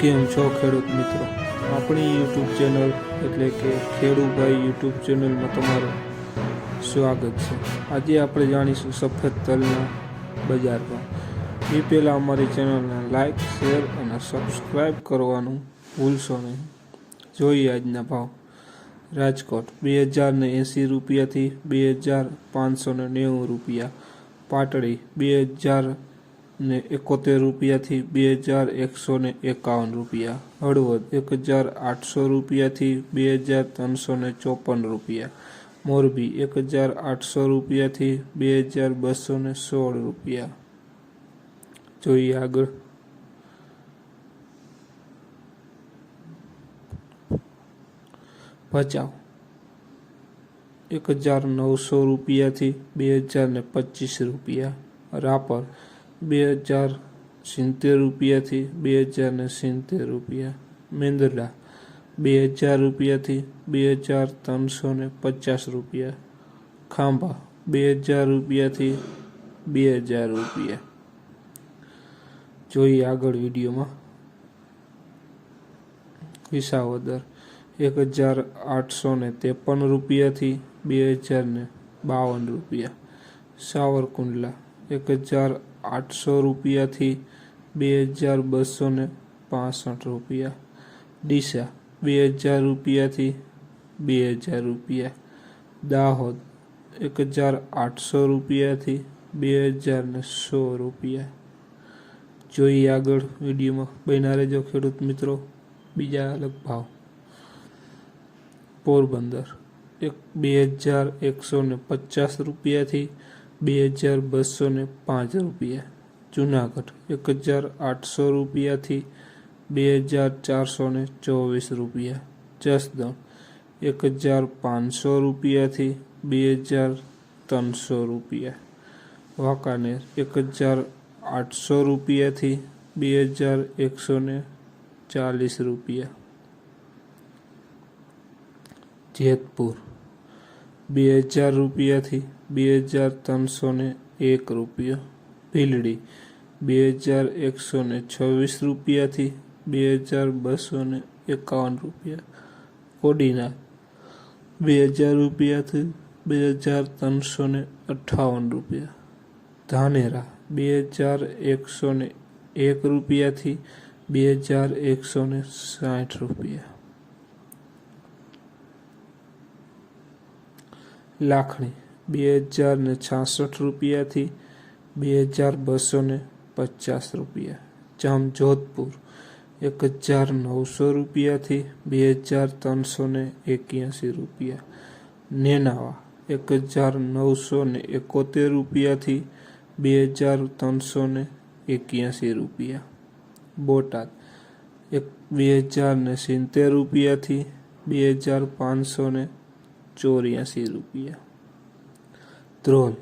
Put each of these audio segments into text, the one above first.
કેમ છો ખેડૂત મિત્રો? આપણી યુટ્યુબ ચેનલ એટલે કે ખેડૂભાઈ યુટ્યુબ ચેનલમાં તમારું સ્વાગત છે. આજે આપણે જાણીશું સફેદ તલના બજાર ભાવ એ પહેલાં અમારી ચેનલને લાઇક શેર અને સબસ્ક્રાઈબ કરવાનું ભૂલશો નહીં. જોઈએ આજના ભાવ. રાજકોટ બે હજાર ને એંસી રૂપિયાથી બે હજાર પાંચસો નેવું રૂપિયા. પાટડી બે હજાર ને એકોતેર રૂપિયાથી બે હજાર એકસો ને એકાવન રૂપિયા. હળવદ એક હજાર આઠસો રૂપિયાથી બે હજાર ત્રણસો ને ચોપન રૂપિયા. મોરબી એક હજાર આઠસો રૂપિયાથી બે હજાર બસો ને સોળ રૂપિયા. જોઈએ આગળ. ભચાઉ. એક હજાર નવસો રૂપિયાથી બે હજાર ને પચીસ રૂપિયા. રાપર બે હજાર સિત્તેર રૂપિયાથી બે હજાર ને સિત્તેર રૂપિયા. મેંદરડા બે હજાર રૂપિયાથી બે હજાર ત્રણસો ને પચાસ રૂપિયા. ખાંભા, બે હજાર રૂપિયાથી બે હજાર રૂપિયા. જોઈએ આગળ વિડીયોમાં. વિસાવદર, એક હજાર આઠસો ને ત્રેપન રૂપિયાથી બે હજાર ને બાવન રૂપિયા. સાવરકુંડલા, એક હજાર આઠસો રૂપિયાથી બે હજાર બસો ને પાસઠ રૂપિયા. ડીસા બે હજાર રૂપિયાથી બે હજાર રૂપિયા. દાહોદ એક હજાર આઠસો રૂપિયાથી બે હજાર ને સો રૂપિયા. જોઈએ આગળ વિડીયોમાં. બન્યા રહેજો ખેડૂત મિત્રો. બીજા અલગ ભાવ પોરબંદર. એક બે હજાર એકસો ને પચાસ રૂપિયાથી બે હજાર બસો ને પાંચ રૂપિયા. જુનાગઢ એક હજાર આઠસો રૂપિયાથી બે હજાર ચારસો ને ચોવીસ રૂપિયા. જસદણ એક હજાર પાંચસો રૂપિયાથી બે હજાર ત્રણસો રૂપિયા. વાંકાનેર એક હજાર આઠસો રૂપિયાથી બે હજાર એકસો ને ચાલીસ રૂપિયા. જેતપુર બે હજાર રૂપિયાથી બે હજાર ત્રણસો ને એક રૂપિયા. ભીલડી, બે હજાર એકસો ને છવ્વીસ રૂપિયાથી બે હજાર બસો ને એકાવન રૂપિયા. કોડીના બે હજાર રૂપિયાથી બે હજાર ત્રણસો ને અઠ્ઠાવન રૂપિયા. ધાનેરા, બે હજાર એકસો ને એક રૂપિયાથી બે હજાર એકસો ને સાઠ રૂપિયા. લાખણી, બે હજાર ને છાસઠ રૂપિયાથી બે હજાર બસો ને પચાસ રૂપિયા. જામજોધપુર, એક હજાર નવસો રૂપિયાથી બે હજાર ત્રણસો ને એક્યાસી રૂપિયા. નેનાવા, એક હજાર નવસો ને એકોતેર રૂપિયાથી બે હજાર ત્રણસો ને એક્યાસી રૂપિયા. બોટાદ, એક બે હજાર ને સિત્તેર રૂપિયાથી બે હજાર પાંચસો ને ચોર્યાસી રૂપિયા ધ્રોલ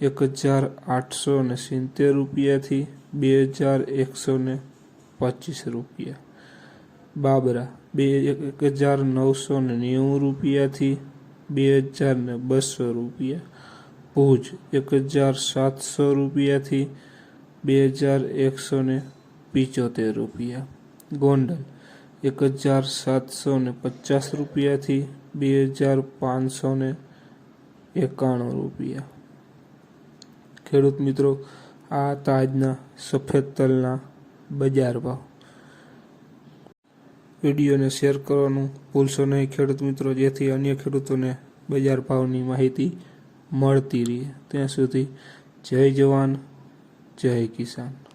એક હજાર આઠસો ને સિત્તેર રૂપિયાથી બે હજાર એકસો ને પચીસ રૂપિયા બાબરા બે એક હજાર નવસો ને નેવું રૂપિયાથી બે હજાર ને બસો રૂપિયા ભુજ એક હજાર સાતસો રૂપિયાથી બે હજાર એકસો ને પિચોતેર રૂપિયા ગોંડલ એક હજાર સાતસો ને પચાસ રૂપિયાથી બે હજાર પાંચસો ને એકાણું રૂપિયા. ખેડૂત મિત્રો, આ તાજના સફેદ તલના બજાર ભાવ. વિડીયોને શેર કરવાનું ભૂલશો નહીં ખેડૂત મિત્રો, જેથી અન્ય ખેડૂતોને બજાર ભાવની માહિતી મળતી રહે. ત્યાં સુધી જય જવાન, જય કિસાન.